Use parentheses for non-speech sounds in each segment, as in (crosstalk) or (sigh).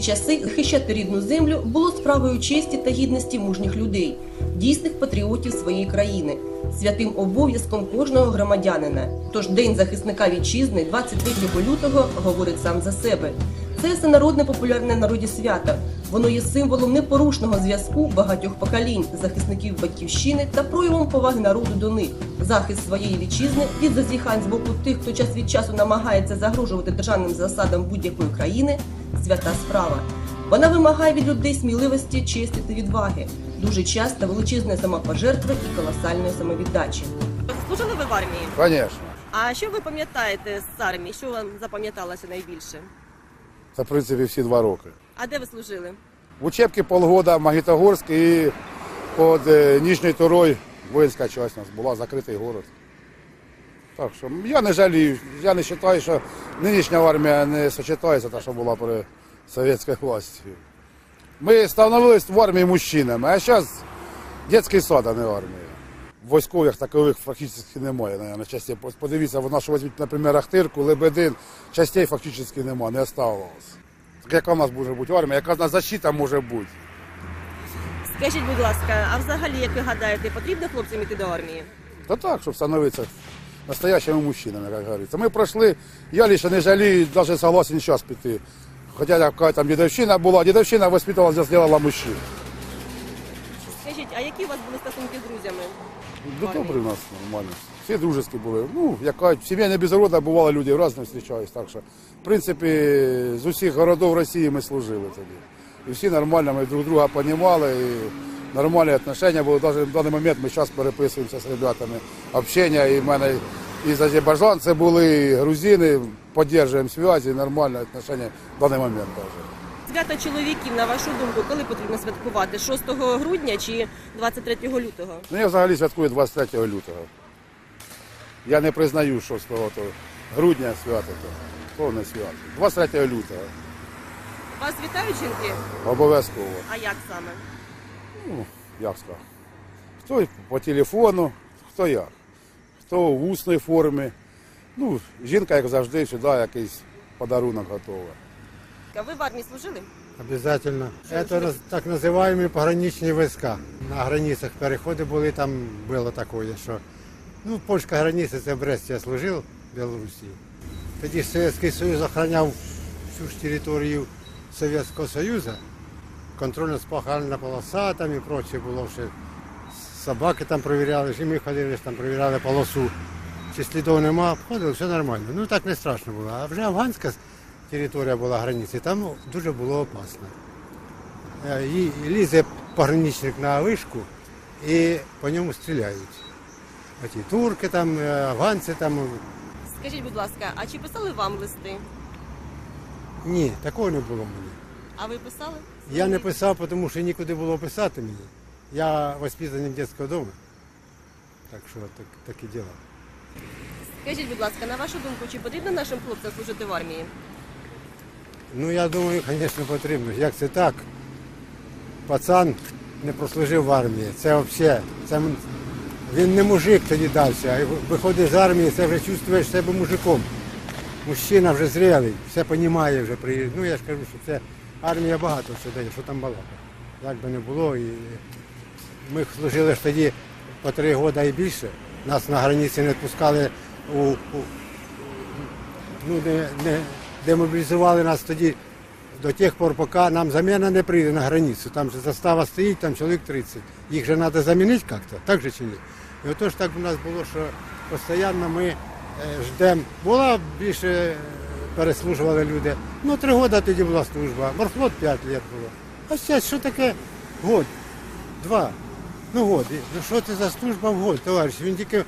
часи захищати рідну землю було справою честі та гідності мужніх людей, дійсних патріотів своєї країни, святим обов'язком кожного громадянина. Тож День захисника вітчизни 23 лютого говорить сам за себе. Це всенародне популярне народі свято. Воно є символом непорушного зв'язку багатьох поколінь захисників батьківщини та проявом поваги народу до них. Захист своєї вітчизни від зазіхань з боку тих, хто час від часу намагається загрожувати державним засадам будь-якої країни свята справа. Вона вимагає від людей сміливості, честі та відваги, дуже часто величезної самопожертви і колосальної самовіддачі. Служили ви в армії? Звісно. А що ви пам'ятаєте з армії? Що вам запам'яталося найбільше? Це, в принципі, всі два роки. А де ви служили? В учебці полгода Магнітогорськ і під е, Ніжньою Турой воїнська частина у нас була, закритий город. Так що я не жалію, я не вважаю, що нинішня армія не сочетається та, що була при совєтській власті. Ми становились в армії мужчинами, а зараз дитячий сад, а не армія. Військових такових фактично немає, наверное, частей. Подивіться, в нашу візьміть, наприклад, Ахтирку, Лебедин, частей фактично немає, не оставалось. Так яка в нас може бути армія, яка в нас защита може бути? Скажіть, будь ласка, а взагалі, як ви гадаєте, потрібно хлопцям іти до армії? Та так, щоб становитися настоящими мужчинами, як говориться. Ми пройшли, я лише не жалію, навіть согласен зараз піти. Хоча яка там дідовщина була, дідовщина воспитувала, зробила мужчин. Скажіть, а які у вас були стосунки з друзями? Ну, добре у нас нормально. Всі дружеські були. Ну, яка сім'я не без роду, бували люди різні зустрічались. Так що, в принципі, з усіх городів Росії ми служили тоді. І всі нормально, ми друг друга розуміли, і нормальні відношення були. Навіть в даний момент ми зараз переписуємося з ребятами. Общення і в мене і азербайджанці були, і грузини, підтримуємо зв'язки, нормальні відношення в даний момент. Навіть. Свято чоловіків, на вашу думку, коли потрібно святкувати? 6 грудня чи 23 лютого? Ну, я взагалі святкую 23 лютого. Я не признаю 6 то грудня свято, то, то не свято. 23 лютого. Вас вітають жінки? Обов'язково. А як саме? Ну, як сказав. Хто по телефону, хто як. Хто в усній формі. Ну, жінка, як завжди, сюди якийсь подарунок готова. А ви в армії служили? Обязательно. Это раз- так называемые пограничные войска. На границах переходи були, там було таке, що ну, польська границя, це Брест, я служив в Білорусі. Тоді ж Совєтський Союз охороняв всю ж територію Совєтського Союзу. Контрольно-спахальна полоса там і проче було ще. Собаки там перевіряли, і ми ходили, там перевіряли полосу. Чи слідів нема, ходили, все нормально. Ну так не страшно було. А вже афганська територія була границі, там дуже було опасно. Е, І лізе пограничник на вишку і по ньому стріляють. Оті турки там, е, афганці там. Скажіть, будь ласка, а чи писали вам листи? Ні, такого не було мені. А ви писали? Я не писав, тому що нікуди було писати мені. Я воспитаний дитячого дому. Так що так, такі діла. Скажіть, будь ласка, на вашу думку, чи потрібно нашим хлопцям служити в армії? Ну я думаю, звісно, потрібно. Як це так? Пацан не прослужив в армії. Це взагалі. Це, він не мужик тоді далі. Виходить з армії, це вже чувствуєш себе мужиком. Мужчина вже зрілий, все розуміє вже. Ну я ж кажу, що це армія багато що дає, що там балака. Як би не було. І ми служили ж тоді по три роки і більше. Нас на границі не відпускали у, у ну, не, не демобілізували нас тоді до тих пор, поки нам заміна не прийде на границю. Там же застава стоїть, там чоловік 30. Їх же треба замінити як-то, так же чи ні? І отож так у нас було, що постійно ми е, ждемо. Була більше переслужували люди. Ну, три роки тоді була служба, морфлот 5 років було. А зараз що таке год? Два. Ну год. Ну що це за служба в год, товариш? Він тільки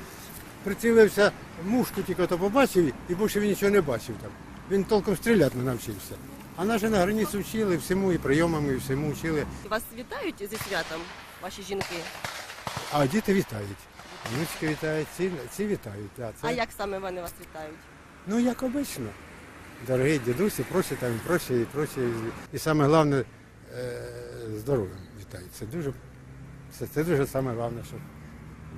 прицілився, мушку тільки то побачив і більше він нічого не бачив там. Він толком стріляти не навчився. А наші на границі вчили всьому, і прийомам, і всьому вчили. Вас вітають зі святом, ваші жінки? А діти вітають. Внучки вітають, ці, ці вітають. Да, це, А як саме вони вас вітають? Ну, як обично. Дорогі дідусі, прочі там, і прочі, і прочі. І саме головне, е, здоров'ям вітають. Це дуже, це, це дуже саме головне, що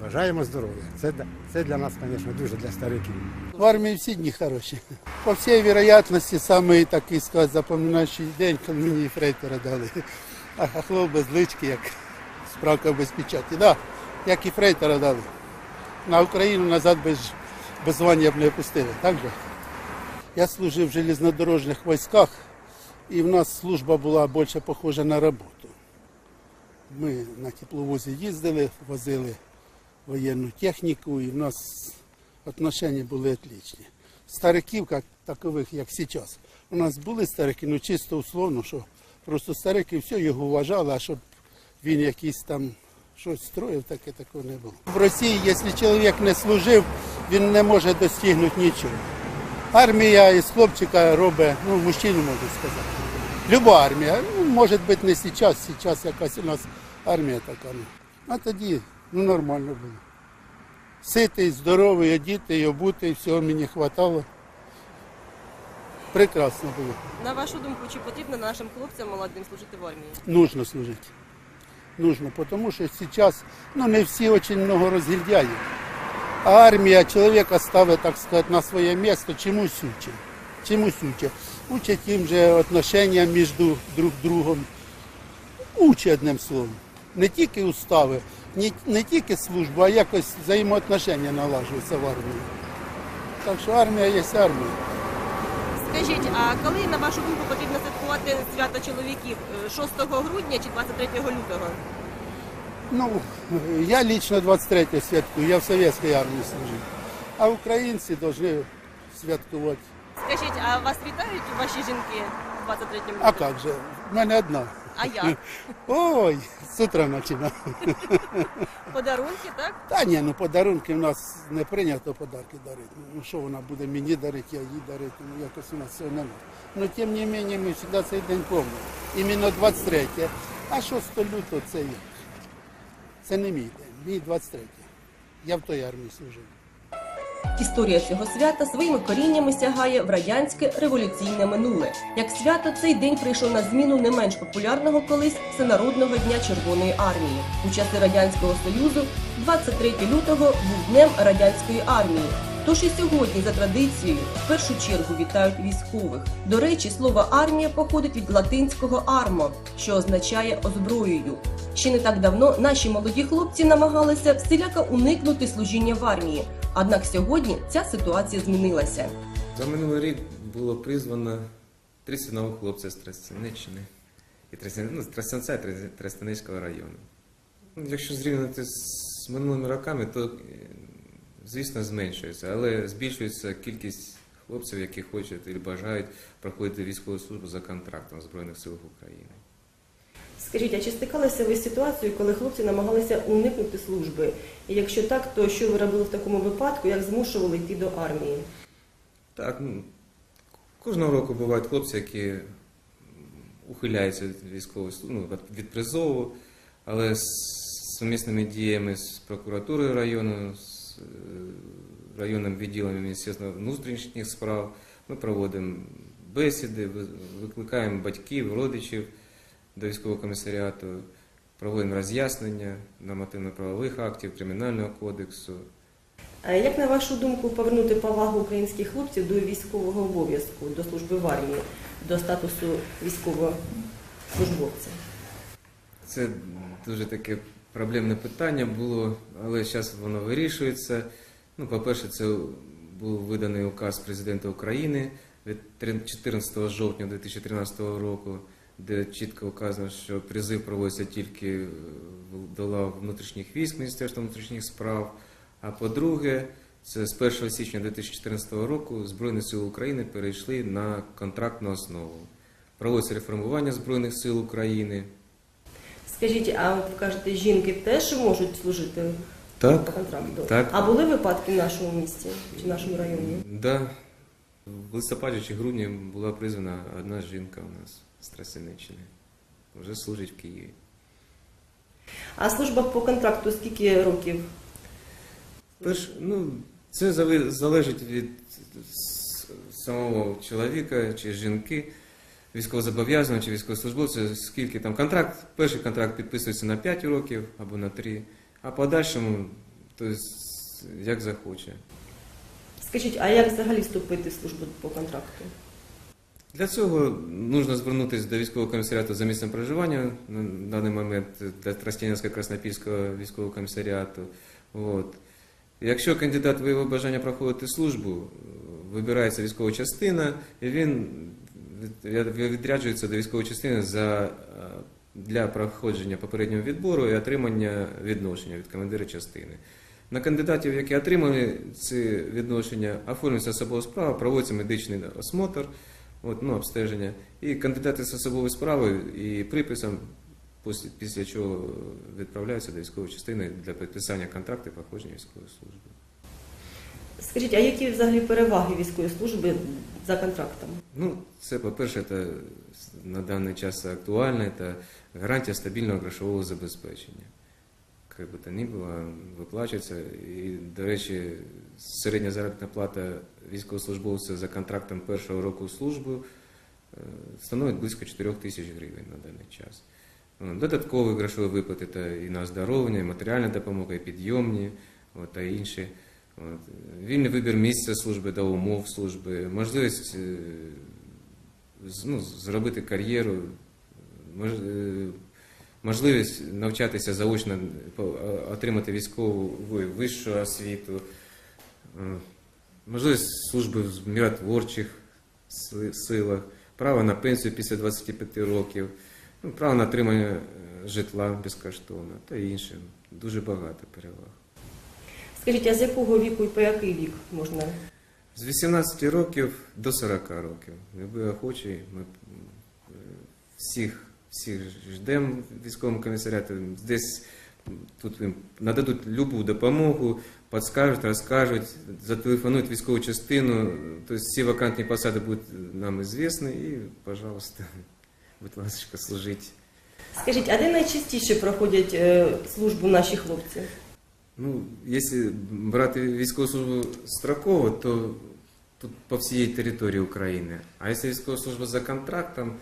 Бажаємо здоров'я. Це, це для нас, звісно, дуже для стариків. В армії всі дні хороші. По всій вероятності, самий такий сказати, запам'ятаючий день, коли мені фрейтера дали. А хохлов без лички, як справка без печаті. Да, як і фрейтера дали. На Україну назад без, без звання б не пустили, так же? Я служив в железнодорожних військах, і в нас служба була більше похожа на роботу. Ми на тепловозі їздили, возили воєнну техніку, і в нас отношения були отличні. Стариків, як такових, як зараз. У нас були старики, ну чисто условно, що просто старики все його вважали, а щоб він якийсь там щось строїв, таке такого не було. В Росії, якщо чоловік не служив, він не може достигнути нічого. Армія із хлопчика робить, ну, мужчину можу сказати. Люба армія, ну, може бути не зараз, зараз якась у нас армія така. Ну. А тоді ну, нормально було. Ситий, здоровий, одітий, обутий, всього мені хватало. Прекрасно було. На вашу думку, чи потрібно нашим хлопцям молодим служити в армії? Нужно служити. Нужно, тому що зараз ну, не всі дуже много розгільдяють. А армія чоловіка ставить, так сказати, на своє місце, чомусь учить. Чомусь учить. Учать їм же отношення між друг другом. Учить одним словом. Не тільки устави, не, не тільки службу, а якось взаємоотношення налажуються в армії. Так що армія є армія. Скажіть, а коли, на вашу думку, потрібно святкувати свято чоловіків? Е, 6 грудня чи 23 лютого? Ну, я лично 23 святкую, я в советской армии служил. А українці повинні святкувати. Скажіть, а вас вітають ваші жінки в 23 лютого? А як же? В мене одна. А як? (laughs) Ой, з утра починаю. (laughs) Подарунки, так? Та ні, ну подарунки в нас не прийнято подарки дарити. Ну що вона буде мені дарити, я їй дарити, ну якось у нас цього немає. Ну тим не менше ми завжди цей день пам'ятаємо. Іменно 23. А 6 лютого це як? Це не мій день, мій 23. Я в той армії служив. Історія цього свята своїми коріннями сягає в радянське революційне минуле. Як свято, цей день прийшов на зміну не менш популярного колись всенародного дня Червоної армії. У часи радянського союзу 23 лютого був днем радянської армії. Тож і сьогодні, за традицією, в першу чергу вітають військових. До речі, слово армія походить від латинського армо, що означає озброєю. Ще не так давно наші молоді хлопці намагалися всіляко уникнути служіння в армії. Однак сьогодні ця ситуація змінилася. За минулий рік було призвано 31 хлопця з Тростянеччини і ну, Тростянця і Тростя- Тростянецького району. Ну, Якщо зрівняти з минулими роками, то, е, звісно, зменшується, але збільшується кількість хлопців, які хочуть і бажають проходити військову службу за контрактом в Збройних силах України. Скажіть, а чи стикалися ви з ситуацією, коли хлопці намагалися уникнути служби? І якщо так, то що ви робили в такому випадку, як змушували йти до армії? Так, ну, кожного року бувають хлопці, які ухиляються від військової служби, ну, від- від призову, але з сумісними діями з прокуратурою району, з е, районним відділом Міністерства внутрішніх справ ми проводимо бесіди, викликаємо батьків, родичів до військового комісаріату, проводимо роз'яснення нормативно-правових актів, кримінального кодексу. Як на вашу думку повернути повагу українських хлопців до військового обов'язку, до служби в армії, до статусу військового службовця? Це дуже таке проблемне питання було, але зараз воно вирішується. Ну, по-перше, це був виданий указ президента України від 14 жовтня 2013 року, де чітко вказано, що призив проводиться тільки е, до лав внутрішніх військ Міністерства внутрішніх справ. А по-друге, це з 1 січня 2014 року Збройні Сили України перейшли на контрактну основу. Проводиться реформування Збройних сил України. Скажіть, а ви кажете, жінки теж можуть служити Так, по контракту? так. А були випадки в нашому місті чи в нашому районі? Да. В листопаді чи грудні була призвана одна жінка у нас з Тростянеччини. Вже служить в Києві. А служба по контракту скільки років? Перш, ну, це залежить від самого чоловіка чи жінки, військовозобов'язаного чи військовослужбовця, скільки там контракт, перший контракт підписується на 5 років або на 3, а подальшому тобто, як захоче. Скажіть, а як взагалі вступити в службу по контракту? Для цього потрібно звернутися до військового комісаріату за місцем проживання на даний момент для Тростянського Краснопільського військового комісаріату. От. Якщо кандидат виявив бажання проходити службу, вибирається військова частина, і він від- відряджується до військової частини за, е, для проходження попереднього відбору і отримання відношення від командира частини. На кандидатів, які отримали ці відношення, оформлюється особова справа, проводиться медичний осмотр, от, ну, обстеження. І кандидати з особовою справою і приписом, після, після чого відправляються до військової частини для підписання контракту і проходження військової служби. Скажіть, а які взагалі переваги військової служби за контрактом? Ну, це, по-перше, це на даний час актуально, це гарантія стабільного грошового забезпечення. Як би то ні було, виплачується. І, до речі, середня заробітна плата військовослужбовця за контрактом першого року служби е, становить близько 4 тисяч гривень на даний час. Е, Додаткові грошові виплати та і на оздоровлення, і матеріальна допомога, і підйомні та інші. От. Вільний вибір місця служби та умов служби, можливість е, ну, зробити кар'єру, е, можливість навчатися заочно, отримати військову вищу освіту, е, можливість служби в миротворчих силах, право на пенсію після 25 років, ну, право на отримання житла безкоштовно та інше. Дуже багато переваг. Скажіть, а з якого віку і по який вік можна? З 18 років до 40 років. Любий охочий, ми е, всіх, всіх ждемо в військовому комісаріаті. Десь тут їм нададуть любу допомогу, підскажуть, розкажуть, зателефонують військову частину. Тобто всі вакантні посади будуть нам звісні і, пожалуйста, (laughs) будь ласка, служіть. Скажіть, а де найчастіше проходять е, службу наші хлопці? Ну, якщо брати військову службу строково, то тут по всій території України. А якщо військова служба за контрактом,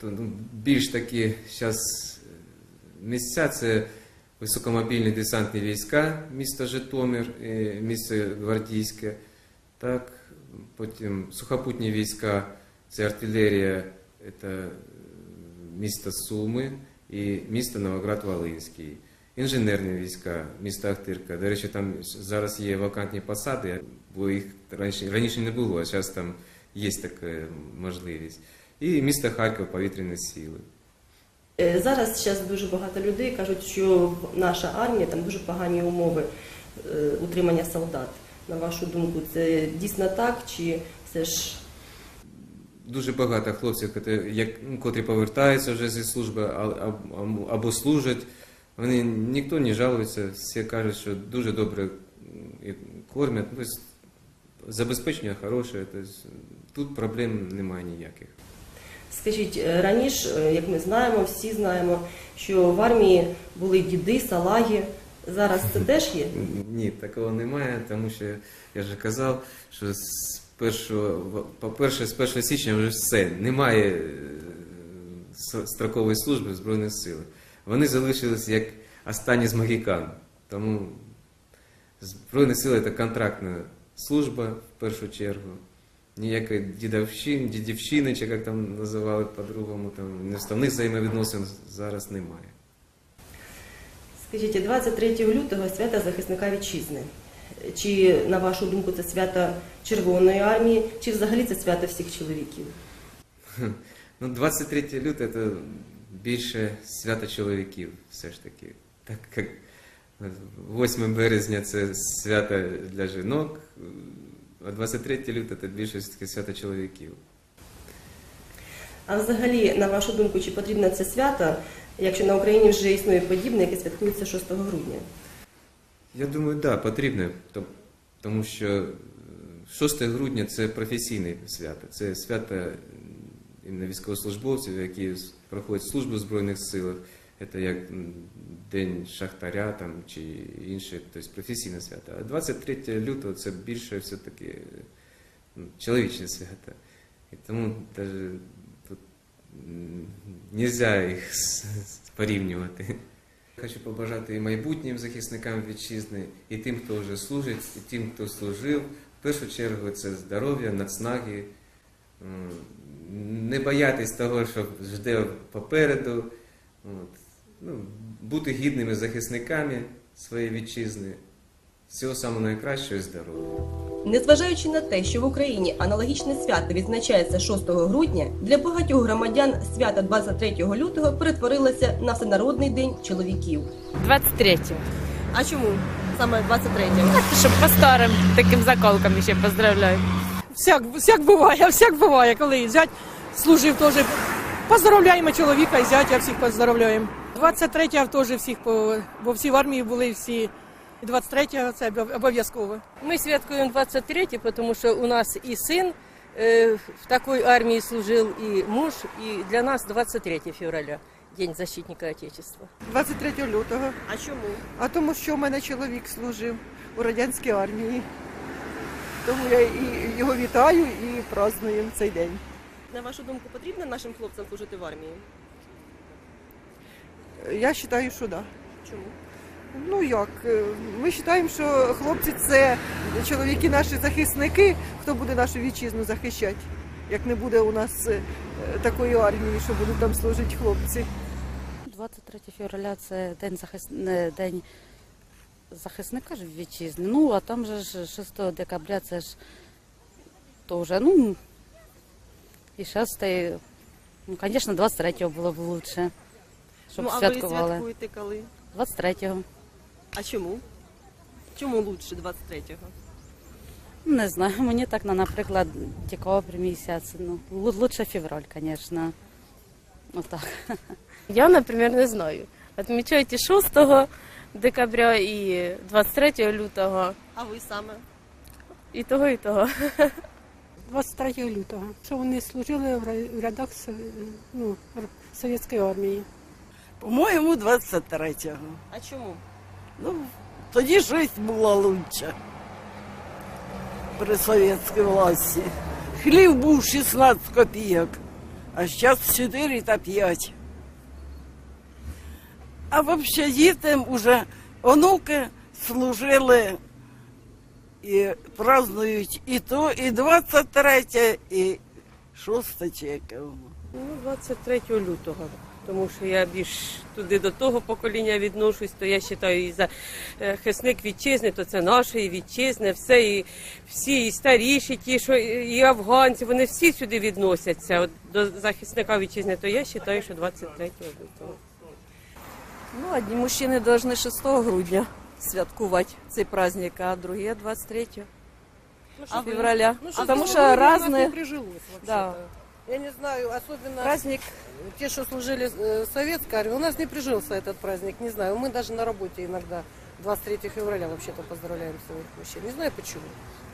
то ну, більш такі зараз місця це високомобільні десантні війська, місто Житомир, і місто Гвардійське, так, потім сухопутні війська, це артилерія, це місто Суми і місто Новоград-Волинський. Інженерні війська, міста Ахтирка. До речі, там зараз є вакантні посади, бо їх раніше, раніше не було, а зараз там є така можливість. І місто Харків, повітряні сили. Е, Зараз зараз дуже багато людей кажуть, що наша армія там дуже погані умови е, утримання солдат. На вашу думку, це дійсно так, чи все ж Дуже багато хлопців, котрі, повертаються вже зі служби або служать. Вони ніхто не жалується, всі кажуть, що дуже добре кормять. Тобто, забезпечення хороше, тобто, тут проблем немає ніяких. скажіть е, раніше, е, як ми знаємо, всі знаємо, що в армії були діди, салаги. Зараз це (laughs) теж є. Ні, такого немає, тому що я вже казав, що з першого, по-перше, з 1 січня вже все, немає е, строкової служби Збройних силах. Вони залишились як останні з магікан. Тому Збройні сили це контрактна служба в першу чергу. Ніякої дідовщини, дідівщини, чи як там називали по-другому, там неставних взаємовідносин зараз немає. Скажіть, 23 лютого свято захисника вітчизни. Чи на вашу думку це свято Червоної армії, чи взагалі це свято всіх чоловіків? Ну, 23 лютого це більше свято чоловіків, все ж таки. Так як 8 березня це свято для жінок, а 23 лютого це більше свято чоловіків. А взагалі, на вашу думку, чи потрібно це свято, якщо на Україні вже існує подібне, яке святкується 6 грудня? Я думаю, так, да, потрібно, тому що е, 6 грудня це професійне свято, це свято іменно військовослужбовців, які проходять службу в Збройних силах. Це як День Шахтаря там, чи інше, тобто професійне свято. А 23 лютого це більше все-таки чоловічне свято. І тому навіть тут не можна їх (laughs) порівнювати. Хочу побажати і майбутнім захисникам вітчизни, і тим, хто вже служить, і тим, хто служив. В першу чергу це здоров'я, нацнаги, не боятись того, що жде попереду, от. ну, бути гідними захисниками своєї вітчизни. Всього самого найкращого і здоров'я. Незважаючи на те, що в Україні аналогічне свято відзначається 6 грудня, для багатьох громадян свято 23 лютого перетворилося на всенародний день чоловіків. 23-го. А чому саме 23-го? Щоб по старим таким заколкам ще поздравляю. Всяк, всяк буває, всяк буває, коли зять служив теж. Поздравляємо чоловіка і зятя, всіх поздравляємо. 23-го теж всіх, по, бо всі в армії були всі. І 23-го це обов'язково. Ми святкуємо 23, тому що у нас і син е, в такій армії служив, і муж, і для нас 23 февраля, День защитника Отечества. 23 лютого. А чому? А тому, що в мене чоловік служив у радянській армії. Тому я і його вітаю і празднуємо цей день. На вашу думку, потрібно нашим хлопцям служити в армії? Я вважаю, що так. Да. Чому? Ну як, ми вважаємо, що хлопці це чоловіки наші захисники, хто буде нашу вітчизну захищати, як не буде у нас е, такої армії, що будуть там служити хлопці. 23 февраля це день захисне день захисника ж вітчизни. Ну, а там же ж 6 декабря це ж теж, ну, і 6, ну, звісно, 23-го було б лучше, щоб ну, а святкували. ви святкуєте коли? 23-го. А чому? Чому лучше 23-го? Не знаю, (laughs) мені так, на, наприклад, декабрь місяць, ну, лу- лучше февраль, звісно. Отак. (laughs) Я, наприклад, не знаю. Відмічаєте 6 декабря і 23 лютого, А ви саме? і того, і того. 23 лютого, що вони служили в рядах ну, Совєтської армії. По-моєму, 23-го. А чому? Ну, тоді життя була лучше при совєтській власті. Хліб був 16 копійок, а зараз 4 та 5. А взагалі дітям уже онуки служили і празднують і то, і 23, і 6 чи. Ну, 23 лютого. Тому що я більш туди до того покоління відношусь, то я вважаю, і за е, хисник вітчизни, то це нашої вітчизни, все і всі і старіші, ті, що і афганці, вони всі сюди відносяться. От до захисника вітчизни, то я вважаю, що 23 лютого. Ну, одні мужчини повинні 6 грудня святкувати цей праздник, а другі 23 А ви? февраля. Ну, Потому что разные... прижилось Да. Я не знаю, особенно Праздник те, что служили э, в советской армии, у нас не прижился этот праздник, не знаю. Мы даже на работе иногда 23 февраля вообще-то поздравляем своих мужчин. Не знаю почему.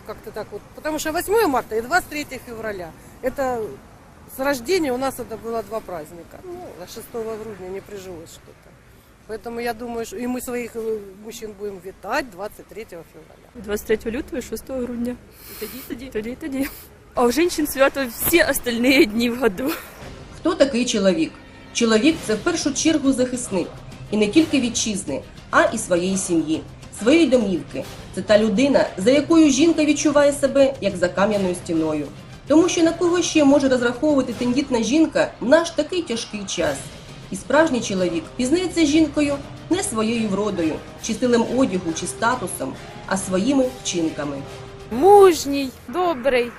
Как-то так вот. Потому что 8 марта и 23 февраля. Это с рождения у нас это было два праздника. Ну, а 6 грудня не прижилось что-то. Поэтому я думаю, что и мы своих э, мужчин будем витать 23 февраля. 23 лютого і 6 грудня. Тоді тоді. Тоді, тоді. А у жінчин свято всі остальні дні в году. Хто такий чоловік? Чоловік це в першу чергу захисник і не тільки вітчизни, а і своєї сім'ї, своєї домівки. Це та людина, за якою жінка відчуває себе як за кам'яною стіною. Тому що на кого ще може розраховувати тендітна жінка в наш такий тяжкий час. І справжній чоловік пізнається жінкою не своєю вродою, чи стилем одягу, чи статусом, а своїми вчинками. Мужній, добрий,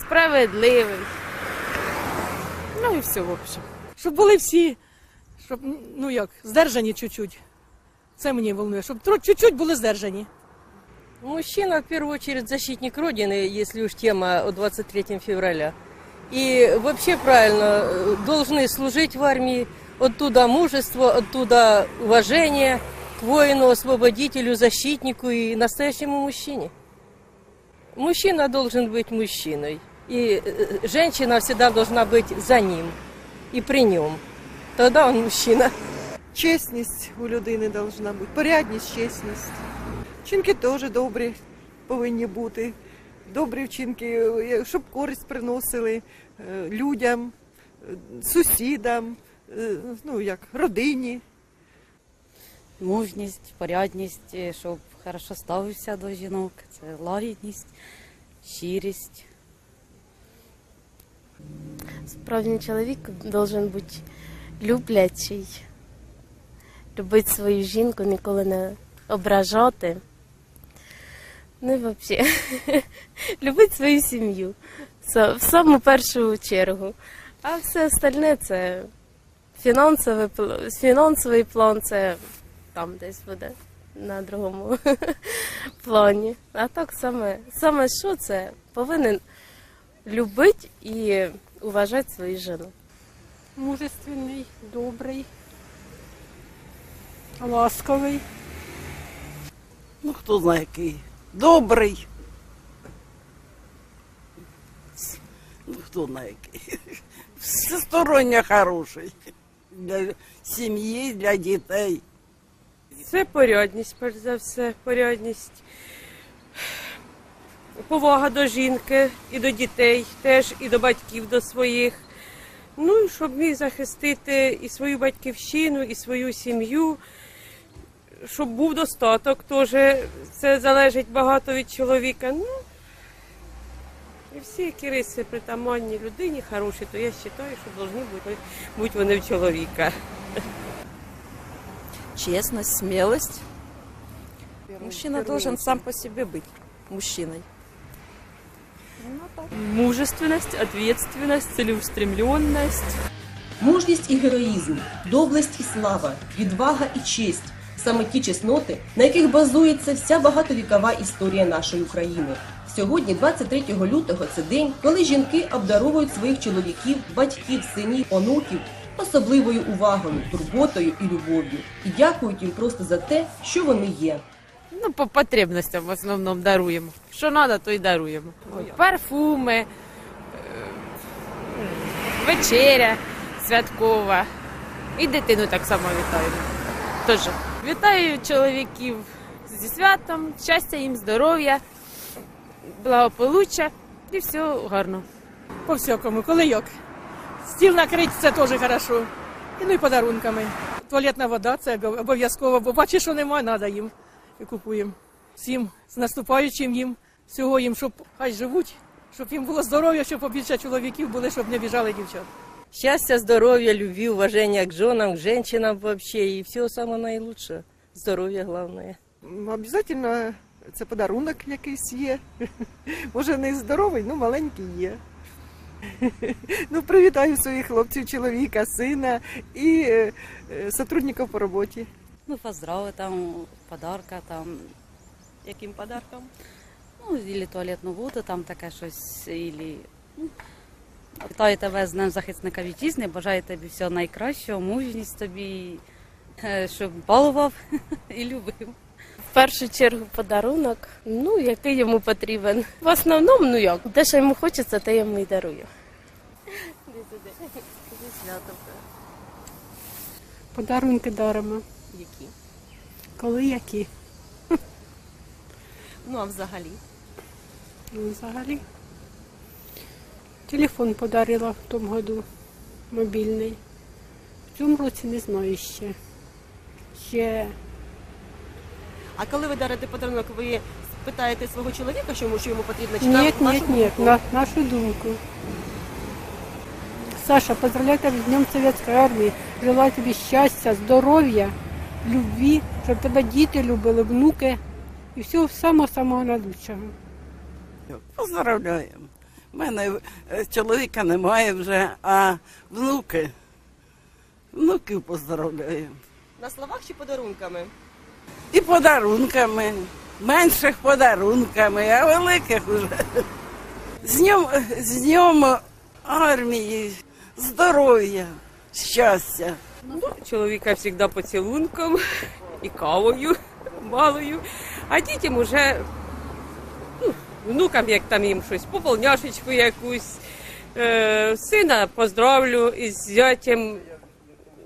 справедливий. Ну і все, в общем. Щоб були всі, щоб, ну як, здержані чуть-чуть. Це мені волнує, щоб чуть-чуть були здержані. Мужчина в первую очередь защитник Родины, если уж тема о 23 февраля. И вообще правильно, э, должны служить в армии, оттуда мужество, оттуда уважение к воину, освободителю, защитнику и настоящему мужчине. Мужчина должен быть мужчиной, и э, женщина всегда должна быть за ним и при нем. Тогда он мужчина. Чесність у людини повинна бути, порядність, чесність. Вчинки теж добрі повинні бути. Добрі вчинки, е, щоб користь приносили е, людям, е, сусідам, ну як родині. мужність, порядність, щоб хорошо ставився до жінок. Це лагідність, щирість. Справжній чоловік должен бути люблячий, любити свою жінку, ніколи не ображати. Ну і взагалі, (laughs) любити свою сім'ю в саму першу чергу. А все остальне це фінансовий, фінансовий план, це там десь буде на другому (laughs) плані. А так саме, саме що це повинен любити і уважати свою жену. Мужественний, добрий, ласковий. Ну, хто знає який. Добрий. Ну, хто знає який. Всесторонньо хороший. Для сім'ї, для дітей. Це порядність, перш за все, порядність. Повага до жінки і до дітей, теж і до батьків, до своїх. Ну, щоб міг захистити і свою батьківщину, і свою сім'ю, щоб був достаток, теж це залежить багато від чоловіка. Ну, і всі, які риси притаманні людині хороші, то я вважаю, що повинні бути, бути вони в чоловіка. честность, смелость. Мужчина должен сам по себе быть мужчиной. Мужественность, ответственность, целеустремленность. Мужність і героїзм, доблесть і слава, відвага і честь саме ті чесноти, на яких базується вся багатовікова історія нашої України. Сьогодні, 23 лютого, це день, коли жінки обдаровують своїх чоловіків, батьків, синів, онуків особливою увагою, турботою і любов'ю, і дякують їм просто за те, що вони є. Ну, по потребностям в основному даруємо. Що треба, то й даруємо. Парфуми, е, вечеря святкова. І дитину так само вітаємо. Тож, вітаю чоловіків зі святом, щастя їм, здоров'я, благополуччя і все гарно. По всякому, коли. Стіл накрити це теж хорошо. І ну і подарунками. Туалетна вода це обов'язково, бо бачиш, що немає, треба їм. І купуємо. Всім з наступаючим їм, всього їм, щоб хай живуть, щоб їм було здоров'я, щоб побільше чоловіків були, щоб не біжали дівчат. Счастья, здоровья, любви, уважения к женам, к женщинам вообще и всего самого наилучшего. Здоровье главное. Обов'язково це подарунок якийсь є. (laughs) Може не здоровий, ну маленький є. (laughs) Ну, привітаю своїх хлопців, чоловіка, сина і е, е, сотрудників по роботі. Ну, поздрави там, подарка там. Яким подарком? Ну, ілі туалетну воду, там таке щось, ілі. Ну, вітаю тебе з Днем захисника вітчизни, бажаю тобі всього найкращого, мужність тобі, е, щоб балував (laughs) і любив. В першу чергу подарунок, ну який йому потрібен. В основному, ну як, те, що йому хочеться, те йому і дарую. Подарунки даримо. Які? Коли які? Ну а взагалі? Ну, взагалі. Телефон подарила в тому году мобільний. В цьому році не знаю ще. Ще А коли ви дарите подарунок, ви питаєте свого чоловіка, що йому, що йому потрібно, чи Ні, на ні, вашу ні, думку? на нашу думку. Саша, поздравляю тебя с Днем Советской Армии. Желаю тобі щастя, здоров'я, любві, щоб тебе діти любили, внуки і всього самого-самого найкращого. Поздравляємо. У мене е, чоловіка немає вже, а внуки. Внуків поздравляємо. На словах чи подарунками? І подарунками. Менших подарунками, а великих уже. З днем, з днем армії, здоров'я, щастя. Чоловіка завжди поцілунком і кавою малою, а дітям уже ну, внукам, як там їм щось, пополняшечку якусь. Е, сина поздравлю із зятям.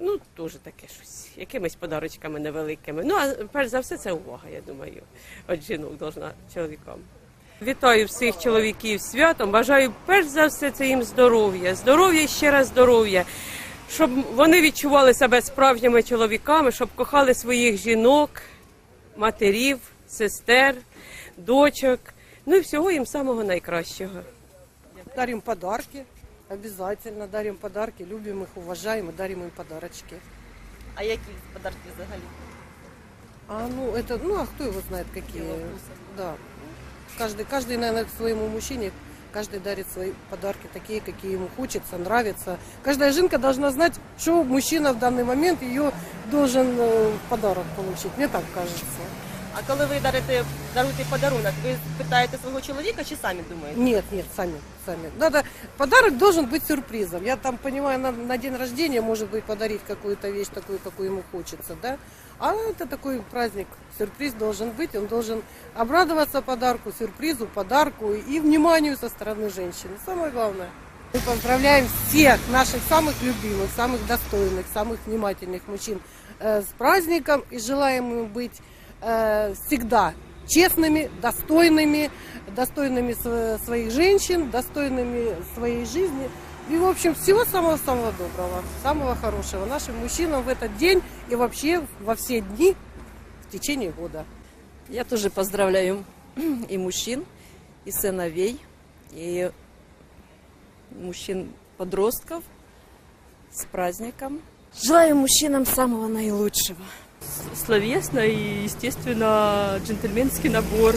Ну, теж таке щось, якимись подарочками невеликими. Ну, а перш за все, це увага, я думаю, від жінок должна чоловікам. Вітаю всіх чоловіків святом. Бажаю перш за все це їм здоров'я. Здоров'я і ще раз здоров'я. щоб вони відчували себе справжніми чоловіками, щоб кохали своїх жінок, матерів, сестер, дочок. Ну і всього їм самого найкращого. Дарим подарки, обязательно дарим подарки, любим их, уважаем и дарим им подарочки. А які подарки взагалі? А ну это, ну а кто его знает какие? Да. Каждый, каждый, наверное, своему мужчине, каждый дарит свои подарки такие, какие ему хочется, нравится. Каждая жинка должна знать, что мужчина в данный момент ее должен э, в подарок получить. Мне так кажется. А коли ви дарите, даруєте подарунок, ви питаєте свого чоловіка чи самі думаєте? Нет, нет, сами, сами. Надо, подарок должен быть сюрпризом. Я там понимаю, на, на день рождения может быть подарить какую-то вещь такую, какую ему хочется, да? А это такой праздник, сюрприз должен быть, он должен обрадоваться подарку, сюрпризу, подарку и вниманию со стороны женщины. Самое главное. Мы поздравляем всех наших самых любимых, самых достойных, самых внимательных мужчин э, с праздником и желаем им быть э, всегда честными, достойными, достойными св- своих женщин, достойными своей жизни. И, в общем, всего самого-самого доброго, самого хорошего нашим мужчинам в этот день и вообще во все дни в течение года. Я тоже поздравляю и мужчин, и сыновей, и мужчин-подростков с праздником. Желаю мужчинам самого наилучшего. Словесно и, естественно, джентльменский набор.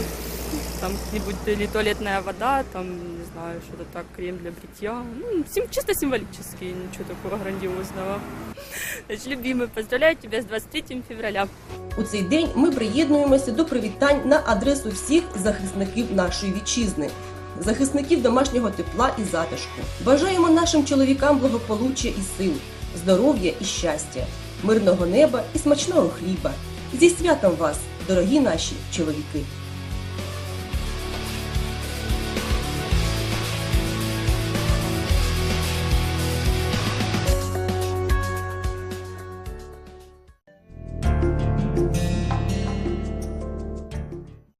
Там какие-нибудь или туалетная вода, там, не знаю, что-то так, крем для бритья. Ну, чисто символически, ничего такого грандиозного. (laughs) Значит, любимый, поздравляю тебя с 23 февраля. У цей день ми приєднуємося до привітань на адресу всіх захисників нашої вітчизни, захисників домашнього тепла і затишку. Бажаємо нашим чоловікам благополуччя і сил, здоров'я і щастя, мирного неба і смачного хліба. Зі святом вас, дорогі наші чоловіки!